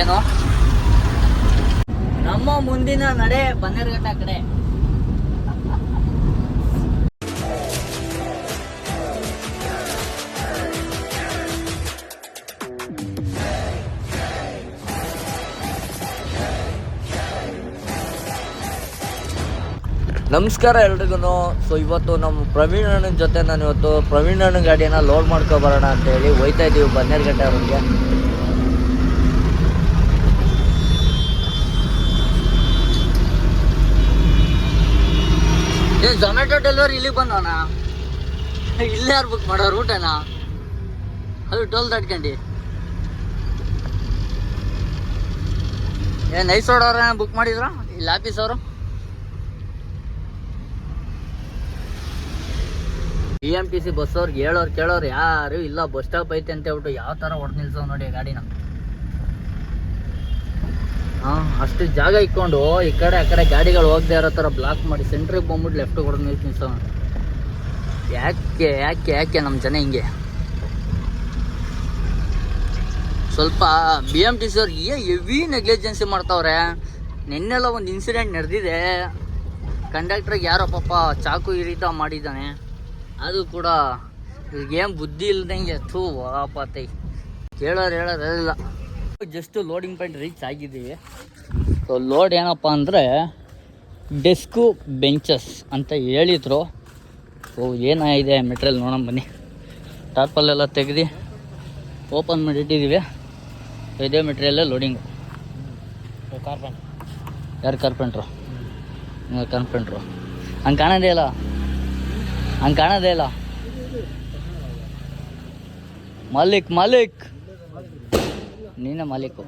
ಏನು? ನಮ್ಮ ಮುಂದಿನ ನಡೆ ಬನ್ನೇರುಘಟ್ಟ ಕಡೆ. ನಮಸ್ಕಾರ ಎಲ್ರಿಗೂ ಸೊ ಇವತ್ತು ನಮ್ಮ ಪ್ರವೀಣ್ ಅಣ್ಣನ ಜೊತೆ ನಾನು ಇವತ್ತು ಪ್ರವೀಣ್ ಅಣ್ಣನ ಗಾಡಿಯನ್ನು ಲೋಡ್ ಮಾಡ್ಕೊ ಬರೋಣ ಅಂತ ಹೇಳಿ ಹೋಯ್ತಾ ಇದ್ದೀವಿ ಬನ್ನೇರುಘಟ್ಟೆ ಅವ್ರಿಗೆ. ಏ ಜೊಮ್ಯಾಟೊ ಡೆಲಿವರಿ ಇಲ್ಲಿಗೆ ಬಂದವಣ ಇಲ್ಲೇ ಯಾರು ಬುಕ್ ಮಾಡೋ ಊಟನಾ ಅದು ಟೋಲ್ ದಾಟ್ಕಂಡು ಏ ನೈಸ್ ರೋಡ್ ಅವ್ರ ಬುಕ್ ಮಾಡಿದ್ರ? ಇಲ್ಲಿ ಆಫೀಸ್ ಅವರು? B M T C bus ಅವ್ರಿಗೆ ಹೇಳೋರು ಕೇಳೋರು ಯಾರು ಇಲ್ಲ ಬಸ್ ಸ್ಟಾಪ್ ಐತೆ ಅಂತ ಹೇಳ್ಬಿಟ್ಟು ಯಾವ ಥರ ಹೊಡೆದು ನಿಲ್ಸೋ ನೋಡಿ ಗಾಡಿನ. ಅಷ್ಟು ಜಾಗ ಇಕ್ಕೊಂಡು ಈ ಕಡೆ, ಆ ಕಡೆ ಗಾಡಿಗಳು ಹೋಗದೆ ಇರೋ ಥರ ಬ್ಲಾಕ್ ಮಾಡಿ ಸೆಂಟ್ರಿಗೆ ಬಂದ್ಬಿಟ್ಟು ಲೆಫ್ಟ್ ಕೊಡೋದು ನಿಲ್ತೀನಿ ಸರ್. ಯಾಕೆ ಯಾಕೆ ಯಾಕೆ ನಮ್ಮ ಜನ ಹಿಂಗೆ? ಸ್ವಲ್ಪ ಬಿ ಎಂ ಟಿ ಸಿ ಏ ಹೆವಿ ನೆಗ್ಲಿಜೆನ್ಸಿ ಮಾಡ್ತಾವ್ರೆ. ನಿನ್ನೆಲ್ಲ ಒಂದು ಇನ್ಸಿಡೆಂಟ್ ನಡೆದಿದೆ. ಕಂಡಕ್ಟ್ರಿಗೆ ಯಾರೋ ಪಾಪ ಚಾಕು ಇರಿತ ಮಾಡಿದ್ದಾನೆ. ಅದು ಕೂಡ ಏನು ಬುದ್ಧಿ ಇಲ್ದಂಗೆ ಥೂ, ವಾಪತ್ತೈ. ಕೇಳೋರು ಹೇಳೋದಿಲ್ಲ ಜಸ್ಟ್ ಲೋಡಿಂಗ್ ಪಾಯಿಂಟ್ ರೀಚ್ ಆಗಿದ್ದೀವಿ. ಸೊ ಲೋಡ್ ಏನಪ್ಪ ಅಂದರೆ ಡೆಸ್ಕು ಬೆಂಚಸ್ ಅಂತ ಹೇಳಿದ್ರು. ಸೊ ಏನಾಗಿದೆ ಮೆಟೀರಿಯಲ್ ನೋಡೋಣ ಬನ್ನಿ. ಟಾರ್ಪಲ್ಲೆಲ್ಲ ತೆಗೆದು ಓಪನ್ ಮಾಡಿ ಇಟ್ಟಿದ್ದೀವಿ ಇದೇ ಮೆಟೀರಿಯಲ್ಲೇ ಲೋಡಿಂಗು ಕಾರ್ಪೆಂಟ್ ಯಾರು ಕಾರ್ಪೆಂಟ್ರು ಕಾರ್ಪೆಂಟ್ರು ಹಂಗೆ ಕಾಣೋದೇ ಇಲ್ಲ. ಹಂಗೆ ಕಾಣೋದೇ ಇಲ್ಲ. ಮಾಲಿಕ್ ಮಾಲಿಕ್ ನೀನೇ ಮಾಲೀಕು.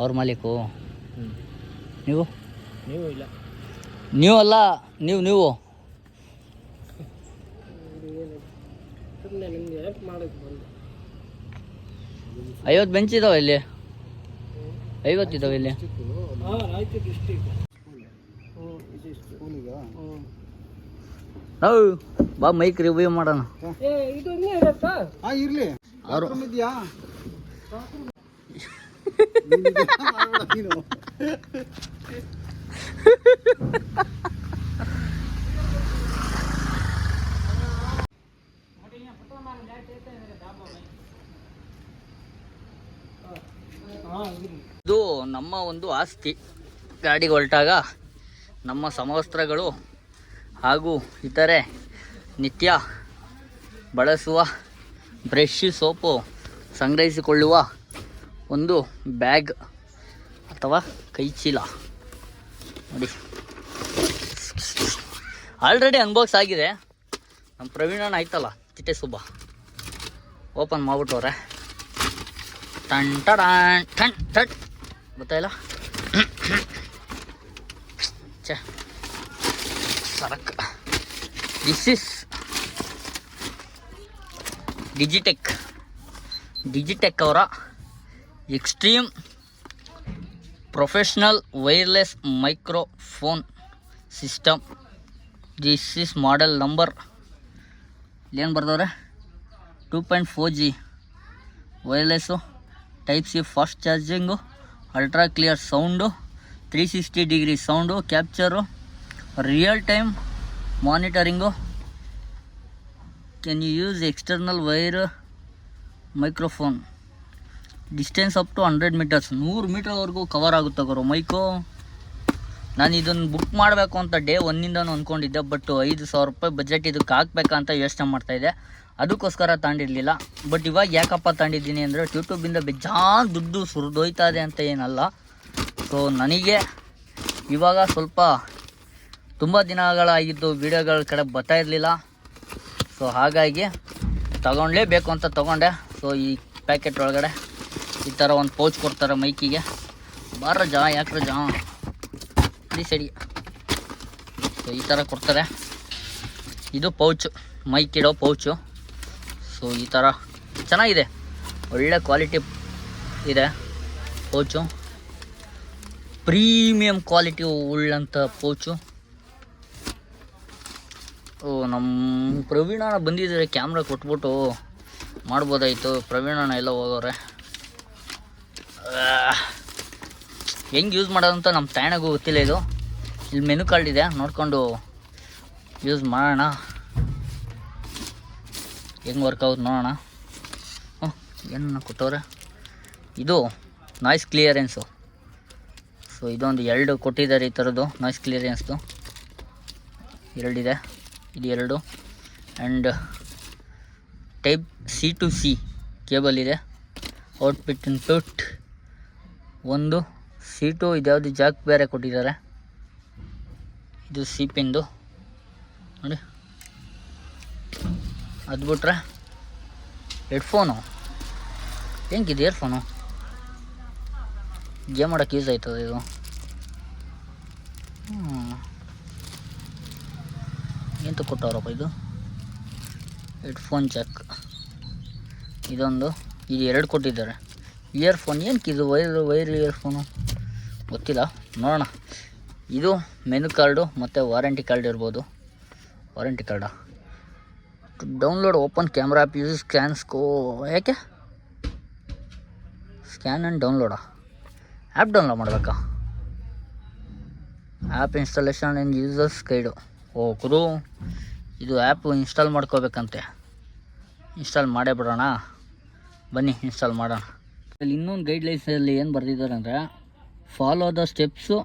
ಅವ್ರ ಮಾಲೀಕು. ನೀವು? ನೀವು ಇಲ್ಲ. ನೀವು ಅಲ್ಲ ನೀವು ನೀವು. ಐವತ್ತು ಬೆಂಚ್ ಇದಾವೆ ಇಲ್ಲಿ. ಐವತ್ತು ಇದಾವೆ ಇಲ್ಲಿ. ಹೌದು ಬಾ ಮೈಕ್ ರಿವ್ಯೂ ಮಾಡೋಣ. ಏ ಇದು ಹಿಂಗೆ ಇರುತ್ತಾ? ಹಾ ಇರ್ಲಿ. ಅವರು ಇದೆಯಾ ನೀನು ಹಾಂ ಇರ್ಲಿ ಇದು ನಮ್ಮ ಒಂದು ಆಸ್ತಿ. ಗಾಡಿ ಹೊರಟಾಗ ನಮ್ಮ ಸಮವಸ್ತ್ರಗಳು ಹಾಗೂ ಇತರೆ ನಿತ್ಯ ಬಳಸುವ ಬ್ರಷ್ ಸೋಪು ಸಂಗ್ರಹಿಸಿಕೊಳ್ಳುವ ಒಂದು ಬ್ಯಾಗ್ ಅಥವಾ ಕೈಚೀಲ. ನೋಡಿ. ಆಲ್ರೆಡಿ ಅನ್ಬಾಕ್ಸ್ ಆಗಿದೆ. ನಮ್ಮ ಪ್ರವೀಣಣ್ಣ ಆಯ್ತಲ್ಲ, ಚಿಟ್ಟೆ ಸುಬ್ಬ. ಓಪನ್ ಮಾಡ್ಬಿಟ್ಟವ್ರೆ. ಟನ್ ಟಡಾನ್, ಟನ್ ಟಟ್ ಗೊತ್ತಾಯಿಲ್ಲ ಸರಕ್. ದಿಸ್ ಇಸ್ ಡಿಜಿಟೆಕ್ ಡಿಜಿಟೆಕ್ ಅವರ extreme professional wireless microphone system this is model number ಏನು ಬರ್ದವ್ರೆ? Two point four G wireless type C fast charging ultra clear sound three sixty degree sound capture real time monitoring can you use external wire microphone. Distance up to hundred meters ನೂರು ಮೀಟರ್ವರೆಗೂ cover ಆಗುತ್ತೆ ಗುರು, mike. ನಾನು ಇದನ್ನು book ಮಾಡಬೇಕು ಅಂತ day ಒನ್ನಿಂದನೂ ಅಂದ್ಕೊಂಡಿದ್ದೆ but ಐದು ಸಾವಿರ ರೂಪಾಯಿ ಬಜೆಟ್ ಇದಕ್ಕೆ ಹಾಕ್ಬೇಕಂತ ಯೋಚನೆ ಮಾಡ್ತಾಯಿದ್ದೆ ಅದಕ್ಕೋಸ್ಕರ ತಾಂಡಿರಲಿಲ್ಲ. ಬಟ್ ಇವಾಗ ಯಾಕಪ್ಪ ತಾಂಡಿದ್ದೀನಿ ಅಂದರೆ ಯೂಟ್ಯೂಬಿಂದ ಬೇಜಾನ್ ದುಡ್ಡು ಸುರಿದೋಯ್ತಾ ಇದೆ ಅಂತ ಏನಲ್ಲ. ಸೊ ನನಗೆ ಇವಾಗ ಸ್ವಲ್ಪ ತುಂಬ ದಿನಗಳಾಗಿದ್ದು ವೀಡಿಯೋಗಳ ಕಡೆ ಬರ್ತಾ ಇರಲಿಲ್ಲ. ಸೊ ಹಾಗಾಗಿ ತಗೊಳ್ಳೇಬೇಕು ಅಂತ ತಗೊಂಡೆ. ಸೊ ಈ ಪ್ಯಾಕೆಟ್ ಒಳಗಡೆ ಈ ಥರ ಒಂದು ಪೌಚ್ ಕೊಡ್ತಾರೆ ಮೈಕಿಗೆ. ಬಾರ ಜಾ, ಯಾಕ್ರ ಜಾ? ಪ್ಲೀಸ್ ಅಡಿ ಸೊ ಈ ಥರ ಕೊಡ್ತಾರೆ. ಇದು ಪೌಚು ಮೈಕ್ ಇಡೋ ಪೌಚು ಸೊ ಈ ಥರ ಚೆನ್ನಾಗಿದೆ. ಒಳ್ಳೆ ಕ್ವಾಲಿಟಿ ಇದೆ ಪೌಚು ಪ್ರೀಮಿಯಂ ಕ್ವಾಲಿಟಿ ಉಳ್ಳಂಥ ಪೌಚು ಓ ನಮ್ಮ ಪ್ರವೀಣನ ಬಂದಿದ್ದಾರೆ ಕ್ಯಾಮ್ರಾ ಕೊಟ್ಬಿಟ್ಟು ಮಾಡ್ಬೋದಾಯಿತು. ಪ್ರವೀಣನ ಎಲ್ಲ ಹೋಗೋರೆ ಹೆಂಗೆ ಯೂಸ್ ಮಾಡೋದಂತ ನಮ್ಮ ತಾಯಣಗೂ ಗೊತ್ತಿಲ್ಲ ಇದು. ಇಲ್ಲಿ ಮೆನು ಕಾರ್ಡ್ ಇದೆ, ನೋಡಿಕೊಂಡು ಯೂಸ್ ಮಾಡೋಣ. ಹೆಂಗೆ ವರ್ಕ್ ಆಗುತ್ತೆ ನೋಡೋಣ. ಹ್ಞೂ ಏನು ಕೊಟ್ಟವ್ರೆ? ಇದು ನಾಯ್ಸ್ ಕ್ಲಿಯರೆನ್ಸು ಸೊ ಇದೊಂದು ಎರಡು ಕೊಟ್ಟಿದ್ದಾರೆ ಈ ಥರದ್ದು ನಾಯ್ಸ್ ಕ್ಲಿಯರೆನ್ಸ್ದು ಎರಡಿದೆ. ಇದು ಎರಡು. And type C to C cable ಇದೆ. ಔಟ್ಪಿಟ್ ಇನ್ಪುಟ್ ಒಂದು. ಸಿ ಟು ಇದ್ಯಾವುದು ಜಾಕ್ ಬೇರೆ ಕೊಟ್ಟಿದ್ದಾರೆ. ಇದು ಸಿ ಪಿಂದು ನೋಡಿ. ಅದು ಬಿಟ್ರೆ ಹೆಡ್ಫೋನು ಹೆಂಗಿದೆ ಇಯರ್ಫೋನು ಗೇಮ್ ಮಾಡೋಕ್ಕೆ ಯೂಸ್ ಆಯ್ತದೆ ಇದು? ಎಂತ ಕೊಟ್ಟವ್ರಪ್ಪ ಇದು? ಹೆಡ್ಫೋನ್ ಚೆಕ್ ಇದೊಂದು ಇದು ಎರಡು ಕೊಟ್ಟಿದ್ದಾರೆ. ಇಯರ್ಫೋನ್ ಏನಕ್ಕೆ ಇದು ವೈರ್ ವೈರ್ ಇಯರ್ಫೋನು ಗೊತ್ತಿಲ್ಲ. ನೋಡೋಣ. ಇದು ಮೆನು ಕಾರ್ಡು ಮತ್ತು ವಾರಂಟಿ ಕಾರ್ಡ್ ಇರ್ಬೋದು. Warranty ಕಾರ್ಡಾ download open camera app use scan ಸ್ಕೋ ಯಾಕೆ? ಸ್ಕ್ಯಾನ್ ಆ್ಯಂಡ್ ಡೌನ್ಲೋಡಾ ಆ್ಯಪ್ ಡೌನ್ಲೋಡ್ ಮಾಡಬೇಕಾ? App installation and users guide ಓ ಇದು ಆ್ಯಪ್ ಇನ್ಸ್ಟಾಲ್ ಮಾಡ್ಕೋಬೇಕಂತೆ. ಇನ್ಸ್ಟಾಲ್ ಮಾಡೇ ಬಿಡೋಣ ಬನ್ನಿ ಇನ್ಸ್ಟಾಲ್ ಮಾಡೋಣ. ಅಲ್ಲಿ ಇನ್ನೊಂದು ಗೈಡ್ಲೈನ್ಸಲ್ಲಿ ಏನು ಬರೆದಿದ್ದಾರೆ ಅಂದರೆ follow the steps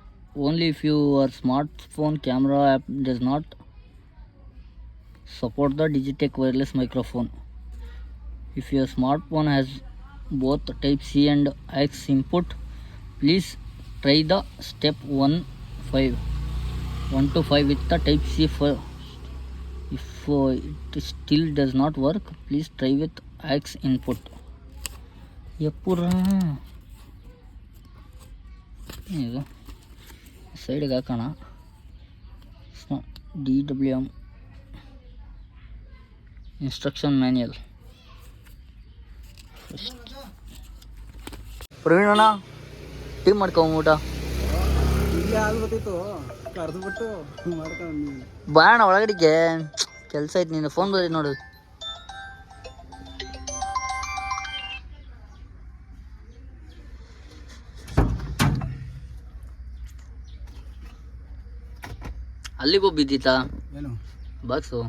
only if you are smart phone camera app does not support the Digitek wireless microphone if your smart phone has both type C and X input please try the step one five one two five with the type C ಫ if it still does not work please try with X input ಯಪ್ಪುರ ಇದು ಸೈಡ್ಗೆ ಹಾಕೋಣ D W M instruction manual ಪ್ರವೀಣಣ್ಣ tea ಮಾಡ್ಕೊಂಬಿಟ ಇಲ್ಲಿ ಹಾಲು ಗೊತ್ತಿತ್ತು ಕರೆದು ಬಿಟ್ಟು ಮಾಡ್ಕೊಂಡು ಬಾಣ ಒಳಗಡೆಗೆ ಕೆಲಸ ಐತಿ ನೀನು ಫೋನ್ ಬರೀ ನೋಡು. ಅಲ್ಲಿಗೂ ಬಿದ್ದಿತ್ತಾ? ಬಾಕ್ಸು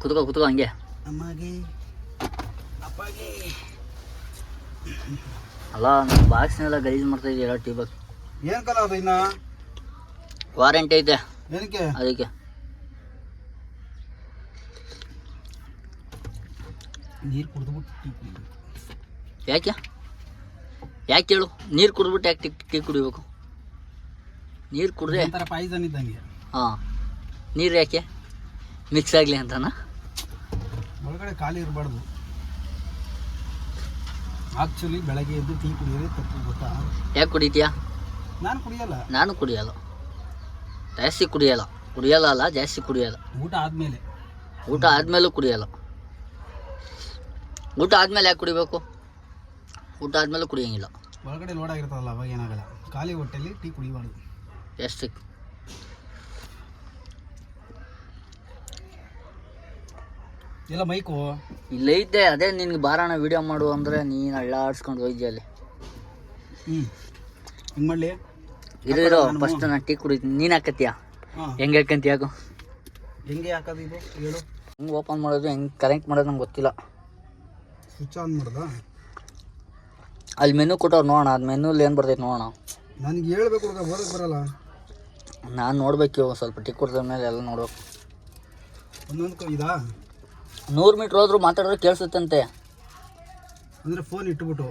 ಕುತ್ಕೋ ಕುತ್ಕೋ ಹಂಗೆ. ಅಮ್ಮಗೆ. ಅಪ್ಪಗೆ. ಅಲ್ಲ ಬಾಕ್ಸ್ನೆಲ್ಲ ಗಲೀಜ್ ಮಾಡ್ತಾ ಇದೆಯಲ್ಲ ಟೀ ಬಾಕ್ಸ್ ಏನು ಕಲ ಅದು ಇನ್ನ? ವಾರಂಟಿ ಐತೆ. ಏನಕ್ಕೆ? ಅದಕ್ಕೆ. ನೀರು ಕುಡಿದ್ಬಿಟ್ಟು ಯಾಕೆ? ಯಾಕೆ ಹೇಳು ನೀರು ಕುಡಿದ್ಬಿಟ್ಟು ಯಾಕೆ ಟೀ ಟೀ ಕುಡಿಬೇಕು? ನೀರು ಕುಡಿದ್ರೆ ಪಾಯ್ಸನ್ ಇದ್ದಂಗೆ. ಹಾಂ. ನೀರು ಯಾಕೆ? ಮಿಕ್ಸ್ ಆಗಲಿ ಅಂತನಾ? ಒಳಗಡೆ ಖಾಲಿ ಇರಬಾರ್ದು. ಆಕ್ಚುಲಿ ಬೆಳಗ್ಗೆ ಎದ್ದು ಟೀ ಕುಡಿಯೋದೇ ತಪ್ಪು ಗೊತ್ತಾ? ಯಾಕೆ ಕುಡಿತೀಯಾ? ನಾನು ಕುಡಿಯಲ್ಲ. ನಾನು ಕುಡಿಯಲ್ಲ. ಜಾಸ್ತಿ ಕುಡಿಯಲ್ಲ. ಕುಡಿಯಲ್ಲ ಅಲ್ಲ ಜಾಸ್ತಿ ಕುಡಿಯಲ್ಲ. ಊಟ ಆದಮೇಲೆ. ಊಟ ಆದಮೇಲೂ ಕುಡಿಯಲ್ಲ. ಊಟ ಆದಮೇಲೆ ಯಾಕೆ ಕುಡಿಬೇಕು? ಊಟ ಆದಮೇಲೂ ಕುಡಿಯೋಂಗಿಲ್ಲ. ಒಳಗಡೆ ಲೋಡ್ ಆಗಿರ್ತದಲ್ಲ ಅವಾಗ ಏನಾಗಲ್ಲ. ಖಾಲಿ ಹೊಟ್ಟೆಲಿ ಟೀ ಕುಡಿಬಾರ್ದು. ಎಷ್ಟು ಎಲ್ಲ ಮೈಕು. ಇಲ್ಲ ಐತೆ ಅದೇ ನಿನ್ಗೆ ಬಾರಣ ವಿಡಿಯೋ ಮಾಡು ಅಂದ್ರೆ ನೀನು ಅಳ್ಳಾಡ್ಸ್ಕೊಂಡು ಹೋಯ್ದ್ಯ ಅಲ್ಲಿ. ಹ್ಞೂ ಹಿಂಗೆ ಮಾಡಲಿ? ಇರೋ ಇರೋ ಫಸ್ಟ್ ನಾನು ಟೀ ಕುಡಿತೀನಿ ನೀನು ಹಾಕತ್ತೀಯ ಹೆಂಗೆ ಹಾಕಂತೀಯ ಹಾಕು? ಹೆಂಗೆ ಹಾಕೋದು ಇದು? ಹೇಳು. ಹೆಂಗೆ ಓಪನ್ ಮಾಡೋದು ಹೆಂಗೆ ಕರೆಂಟ್ ಮಾಡೋದು ನಂಗೆ ಗೊತ್ತಿಲ್ಲ. ಸ್ವಿಚ್ ಆನ್ ಮಾಡ್ದಾ? ಅಲ್ಲಿ ಮೆನು ಕೊಟ್ಟವ್ರು ನೋಡೋಣ ಅದು ಮೆನುಲಿ ಏನು ಬರ್ತೈತೆ ನೋಡೋಣ. ನನಗೆ ಹೇಳ್ಬೇಕು ಹುಡುಗ ಓದಕ್ಕೆ ಬರಲ್ಲ. ನಾನು ನೋಡ್ಬೇಕು ಸ್ವಲ್ಪ ಟಿಕ್ ಕುಡ್ದ ಮೇಲೆ ಎಲ್ಲ ನೋಡ್ಬೇಕು. ಒಂದೊಂದು ಇದಾ? ನೂರು ಮೀಟ್ರ್ ಹೋದ್ರು ಮಾತಾಡಿದ್ರೆ ಕೇಳಿಸುತ್ತಂತೆ. ಅಂದರೆ ಫೋನ್ ಇಟ್ಬಿಟ್ಟು.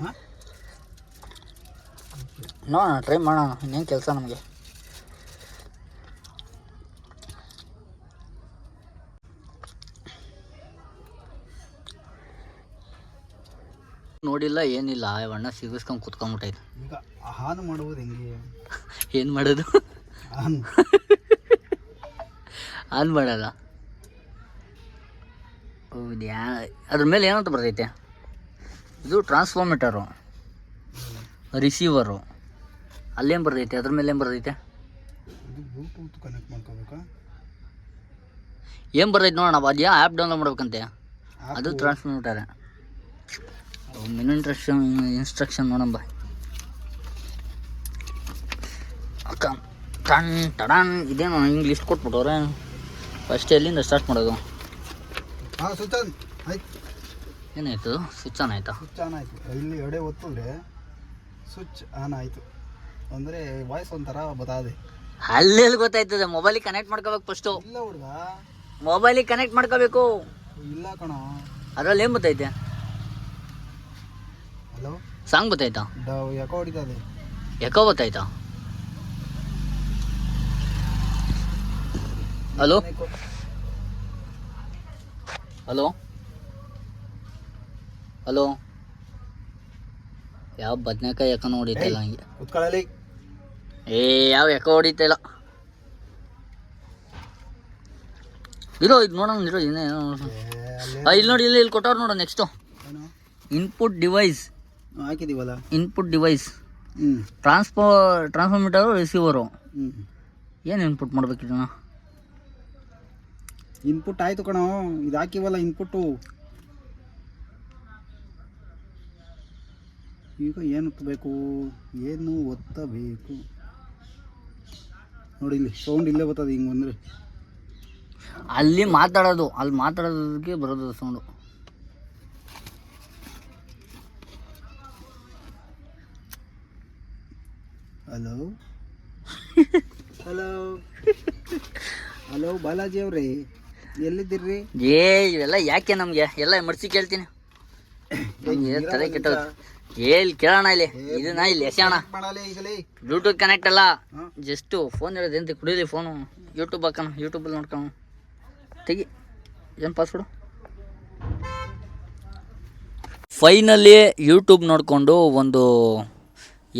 ಹಾಂ? ನೋಡೋಣ ಟ್ರೈ ಮಾಡೋಣ. ಇನ್ನೇನು ಕೆಲಸ ನಮಗೆ. ನೋಡಿಲ್ಲ ಏನಿಲ್ಲ. ಅವಣ್ಣ ಅಣ್ಣ ಸಿಗಿಸ್ಕೊಂಡು ಕುತ್ಕೊಂಬಿಟ್ಟೈತೆ ಈಗ ಆನ್ ಮಾಡುವುದು ಹೆಂಗೆ? ಏನು ಮಾಡೋದು? ಆನ್ ಆನ್ ಮಾಡಲ್ಲ ಯಾ ಅದ್ರ ಮೇಲೆ ಏನಂತ ಬರ್ತೈತೆ? ಇದು ಟ್ರಾನ್ಸ್ಫಾರ್ಮೇಟರು ರಿಸೀವರು ಅಲ್ಲೇನು ಬರ್ತೈತೆ? ಅದ್ರ ಮೇಲೆ ಏನು ಬರ್ತೈತೆ? ಇದು ಬ್ಲೂಟೂತ್ ಕನೆಕ್ಟ್ ಮಾಡ್ಕೋಬೇಕಾ? ಏನು ಬರ್ತೈತೆ ನೋಡೋಣ ಅದ್ಯಾ ಆ್ಯಪ್ ಡೌನ್ಲೋಡ್ ಮಾಡ್ಬೇಕಂತೆ? ಅದು ಟ್ರಾನ್ಸ್ಫಾರ್ಮೇಟರ್ ಮಿನ್ ಇಂಟ್ರಕ್ಷನ್ ಇನ್ಸ್ಟ್ರಕ್ಷನ್ ನೋಡಂಬ ಅಕ್ಕ ಟಣ್ ಟಡಾನ್. ಇದೇನು ಹಿಂಗೆ ಲಿಸ್ಟ್ ಕೊಟ್ಬಿಟ್ಟವ್ರೆ. ಫಸ್ಟ್ ಎಲ್ಲಿಂದ ಸ್ಟಾರ್ಟ್ ಮಾಡೋದು? ಹಾಂ ಸ್ವಿಚ್ ಆನ್ ಆಯ್ತು. ಏನಾಯ್ತು? ಸ್ವಿಚ್ ಆನ್ ಆಯ್ತಾ? ಸ್ವಿಚ್ ಆನ್ ಆಯಿತು. ಇಲ್ಲಿ ಎಡೆ ಒತ್ತಿದ್ರೆ ಸ್ವಿಚ್ ಆನ್ ಆಯಿತು. ಅಂದರೆ ವಾಯ್ಸ್ ಒಂಥರ ಬತಾದೆ ಅಲ್ಲೆಲ್ಲಿ ಗೊತ್ತಾಯ್ತದೆ? ಮೊಬೈಲಿಗೆ ಕನೆಕ್ಟ್ ಮಾಡ್ಕೋಬೇಕು ಫಸ್ಟ್ ಇಲ್ಲ ಹುಡುಗ. ಮೊಬೈಲಿಗೆ ಕನೆಕ್ಟ್ ಮಾಡ್ಕೋಬೇಕು. ಇಲ್ಲ ಕಣೋ. ಅದ್ರಲ್ಲಿ ಏನು ಬತ್ತೈತೆ ಹಲೋ ಸಾಂಗ್ ಗೊತ್ತಾಯ್ತಾ? ಯಾಕೋ ಹೊಡಿತದೆ. ಯಾಕೋ ಗೊತ್ತಾಯ್ತಾ? ಹಲೋ ಹಲೋ ಹಲೋ ಯಾವ ಬದನೆಕಾಯಿ ಯಾಕ ಹೊಡಿತಾಯಿಲ್ಲ ಹಂಗೆ. ಕುತ್ಕೊಳ್ಳಲಿ ಏ ಯಾವ ಯಾಕ ಹೊಡಿತಿಲ್ಲ. ಇರೋ ಇದು ನೋಡೋಣ ಇರೋ ಇನ್ನೇನು ಇಲ್ಲಿ ನೋಡಿ ಇಲ್ಲಿ ಇಲ್ಲಿ ಕೊಟ್ಟವ್ರು ನೋಡು ನೆಕ್ಸ್ಟು ಇನ್ಪುಟ್ ಡಿವೈಸ್ ಹಾಕಿದೀವಲ್ಲ? ಇನ್ಪುಟ್ ಡಿವೈಸ್ ಟ್ರಾನ್ಸ್ಫೋ ಟ್ರಾನ್ಸ್ಫಾರ್ಮೇಟರು ರಿಸೀವರು ಹ್ಞೂ ಏನು ಇನ್ಪುಟ್ ಮಾಡ್ಬೇಕು ಇದನ್ನ ಇನ್ಪುಟ್ ಆಯಿತು ಕಣೋ. ಇದು ಹಾಕಿವಲ್ಲ ಇನ್ಪುಟ್ಟು ಈಗ ಏನು ಒತ್ತಬೇಕು? ಏನು ಒತ್ತಬೇಕು? ನೋಡಿ ಇಲ್ಲಿ ಸೌಂಡ್ ಇಲ್ಲೇ ಬರ್ತದೆ ಹಿಂಗೆ ಬಂದರೆ. ಅಲ್ಲಿ ಮಾತಾಡೋದು ಅಲ್ಲಿ ಮಾತಾಡೋದಕ್ಕೆ ಬರೋದು sound hello hello hello Balaji ಅವ್ರಿ. ಎಲ್ಲಿದ್ದೀರಿ? ಏ ಇವೆಲ್ಲ ಯಾಕೆ ನಮಗೆ? ಎಲ್ಲ ಮರ್ಚಿ ಕೇಳ್ತೀನಿ. ನಮ್ಗೆ ತಲೆ ಕೆಟ್ಟ ಏಲ್ ಕೇಳೋಣ ಇಲ್ಲಿ. ಇದನ್ನ ಇಲ್ಲಿ ಎಸೆಯೋಣ. ಬ್ಲೂಟೂತ್ ಕನೆಕ್ಟ್ ಅಲ್ಲ. ಜಸ್ಟ್ ಜಸ್ಟು ಫೋನ್ ಇರೋದು ಎಂತ ಕುಡೀಲಿ ಫೋನು ಯೂಟ್ಯೂಬ್ ಹಾಕೋಣ ಯೂಟ್ಯೂಬಲ್ಲಿ ನೋಡ್ಕೊಂಡು ತೆಗಿ. ಏನು ಪಾಸ್ವರ್ಡು ಫೈನಲಿ ಯೂಟ್ಯೂಬ್ ನೋಡಿಕೊಂಡು ಒಂದು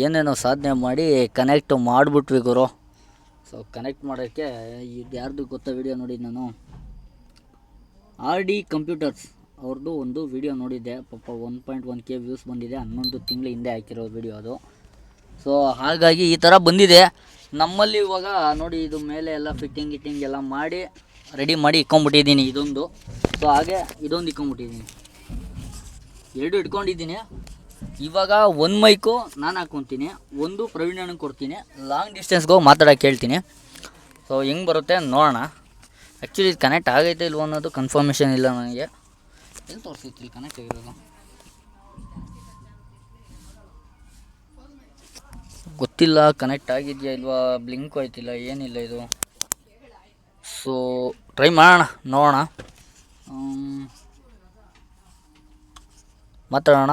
ಏನೇನೋ ಸಾಧನೆ ಮಾಡಿ ಕನೆಕ್ಟ್ ಮಾಡಿಬಿಟ್ವಿ ಗುರು. ಸೊ ಕನೆಕ್ಟ್ ಮಾಡೋಕ್ಕೆ ಇದು ಯಾರ್ದು ಗೊತ್ತಾ ವಿಡಿಯೋ ನೋಡಿ ನಾನು. ಆರ್ ಡಿ ಕಂಪ್ಯೂಟರ್ಸ್ ಅವ್ರದ್ದು ಒಂದು ವಿಡಿಯೋ ನೋಡಿದ್ದೆ. ಪಾಪ one point one K views ಬಂದಿದೆ. ಹನ್ನೊಂದು ತಿಂಗಳ ಹಿಂದೆ ಹಾಕಿರೋ ವಿಡಿಯೋ ಅದು. ಸೊ ಹಾಗಾಗಿ ಈ ಥರ ಬಂದಿದೆ. ನಮ್ಮಲ್ಲಿ ಇವಾಗ ನೋಡಿ, ಇದು ಮೇಲೆ ಎಲ್ಲ ಫಿಟ್ಟಿಂಗ್ ಗಿಟ್ಟಿಂಗ್ ಎಲ್ಲ ಮಾಡಿ ರೆಡಿ ಮಾಡಿ ಇಟ್ಕೊಂಬಿಟ್ಟಿದ್ದೀನಿ ಇದೊಂದು. ಸೊ ಹಾಗೆ ಇದೊಂದು ಇಟ್ಕೊಂಬಿಟ್ಟಿದ್ದೀನಿ ಎರಡು ಇಟ್ಕೊಂಡಿದ್ದೀನಿ. ಇವಾಗ ಒಂದು ಮೈಕು ನಾನು ಹಾಕ್ಕೊತೀನಿ ಒಂದು ಪ್ರವೀಣನಿಗೆ ಕೊಡ್ತೀನಿ. ಲಾಂಗ್ ಡಿಸ್ಟೆನ್ಸ್ಗೆ ಮಾತಾಡೋಕೆ ಹೇಳ್ತೀನಿ. ಸೊ ಹೆಂಗೆ ಬರುತ್ತೆ ನೋಡೋಣ. ಆ್ಯಕ್ಚುಲಿ ಇದು ಕನೆಕ್ಟ್ ಆಗೈತೆ ಇಲ್ವೋ ಅನ್ನೋದು ಕನ್ಫರ್ಮೇಷನ್ ಇಲ್ಲ ನನಗೆ. ಎಲ್ಲಿ ತೋರಿಸಿತ್ತು ಇಲ್ಲಿ ಕನೆಕ್ಟ್ ಆಗಿರೋದು? ಗೊತ್ತಿಲ್ಲ ಕನೆಕ್ಟ್ ಆಗಿದೆಯಾ ಇಲ್ವಾ? ಬ್ಲಿಂಕ್ ಆಯ್ತಿಲ್ಲ ಏನಿಲ್ಲ ಇದು. ಸೊ ಟ್ರೈ ಮಾಡೋಣ, ನೋಡೋಣ. ಮಾತಾಡೋಣ.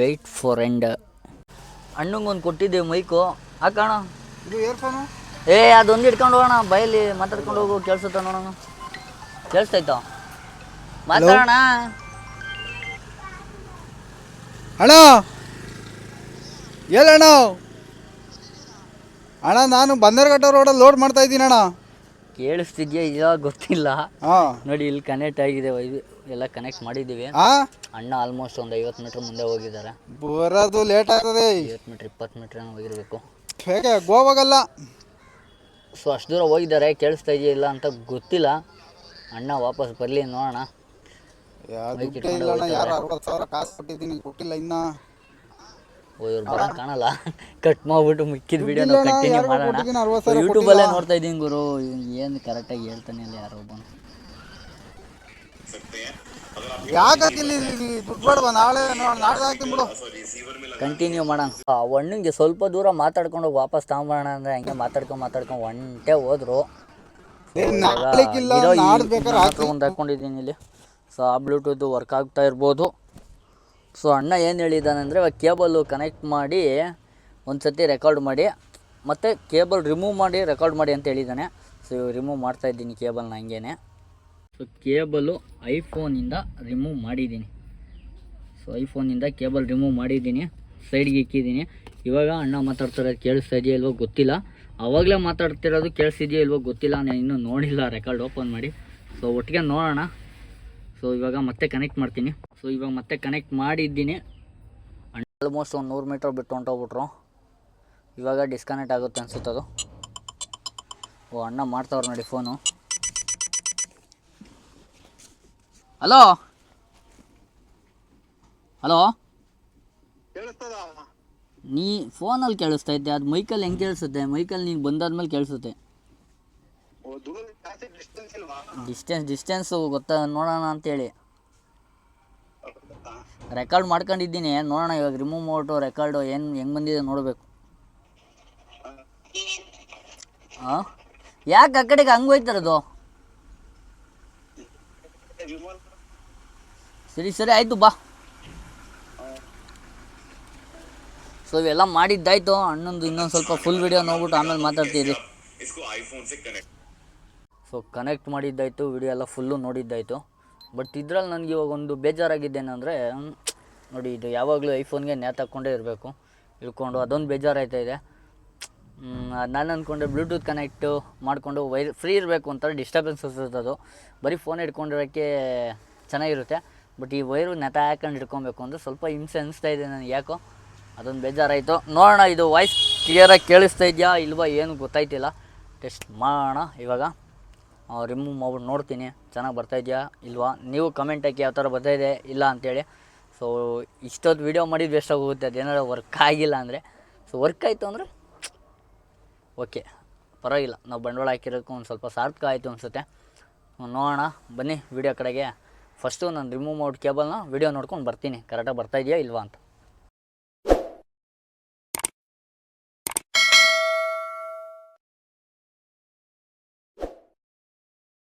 ವೆಯ್ಟ್ ಫಾರ್ ಎಂಡ್ ಅಣ್ಣಂಗೊಂದು ಕೊಟ್ಟಿದ್ದೆ ಮೈಕು. ಹಾಕೋಣ ಇದು ಇಯರ್ಫೋನು ಏ ಅದೊಂದು ಇಟ್ಕೊಂಡು ಹೋಗೋಣ. ಬೈಲಿ ಮಾತಾಡ್ಕೊಂಡು ಹೋಗು ಕೇಳಿಸುತ್ತ ನೋಡೋಣ. ಕೇಳಿಸ್ತೈತ ಮಾತಾಡೋಣ. ಅಣ್ಣ! ಹೇಳಣ್ಣ ಅಣ್ಣ ನಾನು ಬಂದರ್ಘಟ್ಟ ರೋಡಲ್ಲಿ ಲೋಡ್ ಮಾಡ್ತಾ ಇದ್ದೀನಿ ಅಣ್ಣ. ಕೇಳಿಸ್ತಿದ್ಯಾ ಇಲ್ಲ ಗೊತ್ತಿಲ್ಲ. ಹಾಂ ನೋಡಿ ಇಲ್ಲಿ ಕನೆಕ್ಟ್ ಆಗಿದೆ ಎಲ್ಲ ಕನೆಕ್ಟ್ ಮಾಡಿದ್ದೀವಿ. ಹಾಂ ಅಣ್ಣ ಆಲ್ಮೋಸ್ಟ್ ಒಂದು ಐವತ್ತು ಮೀಟ್ರ್ ಮುಂದೆ ಹೋಗಿದ್ದಾರೆ. ಬರೋದು ಲೇಟ್ ಆಗ್ತದೆ. ಐವತ್ತು ಮೀಟ್ರ್ ಇಪ್ಪತ್ತು ಮೀಟ್ರ್ ಹೋಗಿರಬೇಕು. ಹೇಗೆ ಗೋವಾಗಲ್ಲ? ಸೊ ಅಷ್ಟು ದೂರ ಹೋಗಿದ್ದಾರೆ ಕೇಳಿಸ್ತಾ ಇದೆಯಲ್ಲ ಅಂತ ಗೊತ್ತಿಲ್ಲ. ಅಣ್ಣ ವಾಪಸ್ ಬರಲಿ ನೋಡೋಣ. ಇವ್ರು ಕಾಣಲ್ಲ. ಕಟ್ ಮಾಡ್ಬಿಟ್ಟು ಮಿಕ್ಕಿದ ವಿಡಿಯೋನ ಅಣ್ಣ, ಕಂಟಿನ್ಯೂ ಮಾಡೋಣ. ಯೂಟ್ಯೂಬಲ್ಲೇ. ನೋಡ್ತಾ ಇದ್ದೀನಿ ಗುರು. ಏನು ಕರೆಕ್ಟಾಗಿ ಹೇಳ್ತಾನೆ ಇಲ್ಲ ಯಾರೋ ಒಬ್ಬನು. ಯಾಕೆ ನಾಳೆ ನಾಳೆ ಹಾಕ್ತೀನಿ ಬಿಡು. ಕಂಟಿನ್ಯೂ ಮಾಡೋಣ ಒಣ್ಣಿಗೆ ಸ್ವಲ್ಪ ದೂರ ಮಾತಾಡ್ಕೊಂಡು ಹೋಗಿ ವಾಪಸ್ ತಗೊಂಬರೋಣ ಅಂದ್ರೆ ಹಂಗೆ ಮಾತಾಡ್ಕೊಂಡು ಮಾತಾಡ್ಕೊಂಡು ಒಂಟೆ ಹೋದ್ರು. ಒಂದು ಹಾಕೊಂಡಿದ್ದೀನಿ ಇಲ್ಲಿ. ಸೊ ಆ ಬ್ಲೂಟೂತ್ ವರ್ಕ್ ಆಗ್ತಾ ಇರ್ಬೋದು. ಸೊ ಅಣ್ಣ ಏನು ಹೇಳಿದ್ದಾನೆ ಅಂದರೆ ಇವಾಗ ಕೇಬಲ್ಲು ಕನೆಕ್ಟ್ ಮಾಡಿ ಒಂದು ಸತಿ ರೆಕಾರ್ಡ್ ಮಾಡಿ ಮತ್ತು ಕೇಬಲ್ ರಿಮೂವ್ ಮಾಡಿ ರೆಕಾರ್ಡ್ ಮಾಡಿ ಅಂತ ಹೇಳಿದ್ದಾನೆ ಸೊ ರಿಮೂವ್ ಮಾಡ್ತಾ ಇದ್ದೀನಿ ಕೇಬಲ್ನ ಹಂಗೇನೆ. ಸೊ ಕೇಬಲು ಐಫೋನಿಂದ ರಿಮೂವ್ ಮಾಡಿದ್ದೀನಿ. ಸೊ ಐಫೋನಿಂದ ಕೇಬಲ್ ರಿಮೂವ್ ಮಾಡಿದ್ದೀನಿ. ಸೈಡ್ಗೆ ಇಕ್ಕಿದ್ದೀನಿ. ಇವಾಗ ಅಣ್ಣ ಮಾತಾಡ್ತಿರೋದು ಕೇಳಿಸ್ತಾ ಇಲ್ವೋ ಗೊತ್ತಿಲ್ಲ. ಅವಾಗಲೇ ಮಾತಾಡ್ತಿರೋದು ಕೇಳಿಸ್ತಿದೆಯಾ ಇಲ್ವೋ ಗೊತ್ತಿಲ್ಲ. ನಾನು ಇನ್ನೂ ನೋಡಿಲ್ಲ ರೆಕಾರ್ಡ್ ಓಪನ್ ಮಾಡಿ. ಸೊ ಒಟ್ಟಿಗೆ ನೋಡೋಣ. ಸೊ ಇವಾಗ ಮತ್ತೆ ಕನೆಕ್ಟ್ ಮಾಡ್ತೀನಿ. ಸೊ ಇವಾಗ ಮತ್ತೆ ಕನೆಕ್ಟ್ ಮಾಡಿದ್ದೀನಿ. ಆಲ್ಮೋಸ್ಟ್ ಒಂದು ನೂರು ಮೀಟರ್ ಬಿಟ್ಟು ಹೊಂಟೋಗ್ಬಿಟ್ರು. ಇವಾಗ ಡಿಸ್ಕನೆಕ್ಟ್ ಆಗುತ್ತೆ ಅನಿಸುತ್ತದು ಓ, ಅಣ್ಣ ಮಾಡ್ತಾವ್ರು ನೋಡಿ ಫೋನು ಹಲೋ? ಹಲೋ? ನೀ ಫೋನಲ್ಲಿ ಕೇಳಿಸ್ತಾ ಇದ್ದೆ ಅದು ಮೈಕಲ್ ಹೆಂಗೆ ಕೇಳಿಸುತ್ತೆ? ಮೈಕಲ್ ನೀನು ಬಂದಾದ್ಮೇಲೆ ಕೇಳಿಸುತ್ತೆ. ಡಿಸ್ಟೆನ್ಸ್ ಡಿಸ್ಟೆನ್ಸು ಗೊತ್ತಾ ನೋಡೋಣ ಅಂತೇಳಿ. ರೆಕಾರ್ಡ್ ಮಾಡ್ಕೊಂಡಿದ್ದೀನಿ ನೋಡೋಣ ಇವಾಗ ರಿಮೂವ್ ಮಾಡ್ಬಿಟ್ಟು ರೆಕಾರ್ಡು ಏನು ಹೆಂಗೆ ಬಂದಿದೆ ನೋಡಬೇಕು. ಹಾಂ ಯಾಕೆ ಆ ಕಡೆಗೆ ಹಂಗೆ ಹೋಯ್ತಾರದು ಸರಿ ಸರಿ, ಆಯಿತು, ಬಾ. ಸೊ ಇವೆಲ್ಲ ಮಾಡಿದ್ದಾಯ್ತು. ಅಣ್ಣಂದು ಇನ್ನೊಂದು ಸ್ವಲ್ಪ ಫುಲ್ ವಿಡಿಯೋ ನೋಡ್ಬಿಟ್ಟು ಆಮೇಲೆ ಮಾತಾಡ್ತೀರಿ ಸೊ ಕನೆಕ್ಟ್ ಮಾಡಿದ್ದಾಯಿತು ವಿಡಿಯೋ ಎಲ್ಲ ಫುಲ್ಲು ನೋಡಿದ್ದಾಯಿತು. ಬಟ್ ಇದ್ರಲ್ಲಿ ನನಗೆ ಇವಾಗ ಒಂದು ಬೇಜಾರಾಗಿದ್ದೇನೆಂದರೆ ನೋಡಿ, ಇದು ಯಾವಾಗಲೂ ಐಫೋನ್ಗೆ ನೇತಾಕೊಂಡೇ ಇರಬೇಕು. ಇಳ್ಕೊಂಡು ಅದೊಂದು ಬೇಜಾರಾಯ್ತಾ ಇದೆ. ನಾನು ಅಂದ್ಕೊಂಡೆ ಬ್ಲೂಟೂತ್ ಕನೆಕ್ಟು ಮಾಡಿಕೊಂಡು ವೈರ್ ಫ್ರೀ ಇರಬೇಕು ಅಂತ ಡಿಸ್ಟರ್ಬೆನ್ಸಸ್ ಅದು. ಬರೀ ಫೋನ್ ಇಟ್ಕೊಂಡಿರೋಕ್ಕೆ ಚೆನ್ನಾಗಿರುತ್ತೆ. ಬಟ್ ಈ ವೈರು ನೆತ ಹಾಕೊಂಡು ಹಿಡ್ಕೊಬೇಕು ಅಂದರೆ ಸ್ವಲ್ಪ ಹಿಂಸೆ ಅನಿಸ್ತಾ ಇದೆ ನನಗೆ. ಯಾಕೋ? ಅದೊಂದು ಬೇಜಾರಾಯಿತು. ನೋಡೋಣ, ಇದು ವಾಯ್ಸ್ ಕ್ಲಿಯರಾಗಿ ಕೇಳಿಸ್ತಾ ಇದೆಯಾ ಇಲ್ವಾ ಏನು ಗೊತ್ತಾಯ್ತಿಲ್ಲ. ಟೆಸ್ಟ್ ಮಾಡೋಣ ಇವಾಗ. ರಿಮೂವ್ ಮಾಡ್ಬಿಟ್ಟು ನೋಡ್ತೀನಿ. ಚೆನ್ನಾಗಿ ಬರ್ತಾ ಇದೆಯಾ ಇಲ್ವಾ? ನೀವು ಕಮೆಂಟ್ ಹಾಕಿ ಯಾವ ಥರ ಇದೆ ಇಲ್ಲ ಅಂತೇಳಿ. ಸೊ ಇಷ್ಟೊತ್ತು ವೀಡಿಯೋ ಮಾಡಿದ್ದು ವೇಸ್ಟ್ ಆಗೋಗುತ್ತೆ. ಅದೇನಾದ್ರು ವರ್ಕ್ ಆಗಿಲ್ಲ ಅಂದರೆ. ಸೊ ವರ್ಕ್ ಆಯಿತು ಅಂದರೆ ಓಕೆ ಪರವಾಗಿಲ್ಲ. ನಾವು ಬಂಡವಾಳ ಹಾಕಿರೋದಕ್ಕೂ ಒಂದು ಸ್ವಲ್ಪ ಸಾರ್ಥಕ ಆಯಿತು ಅನಿಸುತ್ತೆ. ನೋಡೋಣ. ಬನ್ನಿ ವೀಡಿಯೋ ಕಡೆಗೆ. ಫಸ್ಟು ನಾನು ರಿಮೂವ್ ಮಾಡಿ ಕೇಬಲ್ನ ವಿಡಿಯೋ ನೋಡ್ಕೊಂಡು ಬರ್ತೀನಿ. ಕರೆಕ್ಟಾಗಿ ಬರ್ತಾ ಇದೆಯಾ ಇಲ್ವಾ ಅಂತ.